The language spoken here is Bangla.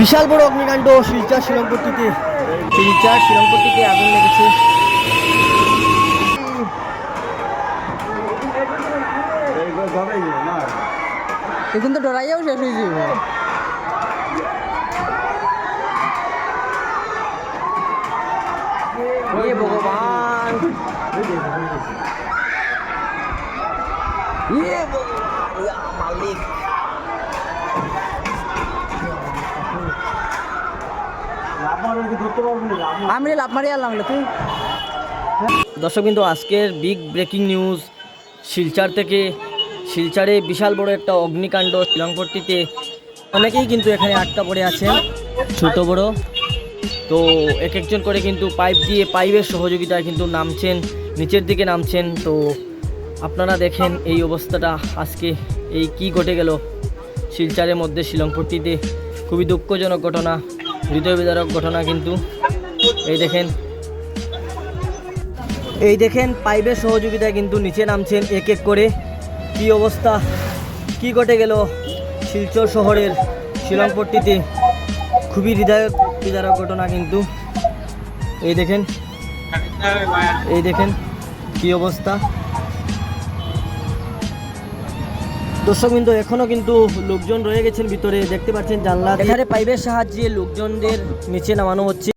বিশাল বড় অগ্নিকাণ্ড শিলচর শিলংপট্টিতে। শিলচর শিলংপট্টিতে আগুন লেগেছে। এখন তো ডরাইয়াও শেষ হয়ে যাবে ভগবান। ইয়া মালিক। আমি লাভ মারি তুই? দর্শক কিন্তু আজকের বিগ ব্রেকিং নিউজ শিলচার থেকে শিলচারে বিশাল বড় একটা অগ্নিকাণ্ড শিলংপট্টিতে। অনেকেই কিন্তু এখানে আটকা পড়ে আছেন, ছোট বড়। তো এক একজন করে কিন্তু পাইপ দিয়ে পাইপের সহযোগিতায় কিন্তু নামছেন, নিচের দিকে নামছেন। তো আপনারা দেখেন এই অবস্থাটা আজকে, এই কি ঘটে গেল শিলচারের মধ্যে শিলংপট্টিতে। খুবই দুঃখজনক ঘটনা। হৃদয় বিদারক ঘটনা কিন্তু এই দেখেন। এই দেখেন, পাইপের সহযোগিতায় কিন্তু নিচে নামছেন এক এক করে। কি অবস্থা? কি ঘটে গেল? শিলচর শহরের শিলংপট্টিতে খুবই হৃদয়ক বিদারক ঘটনা কিন্তু। এই দেখেন এই দেখেন, কি অবস্থা? দর্শক বিন্দু, এখনও কিন্তু লোকজন রয়ে গেছেন ভিতরে। দেখতে পাচ্ছেন জানলা এখানে পাইপের সাহায্যে লোকজনদের নিচে নামানো হচ্ছে।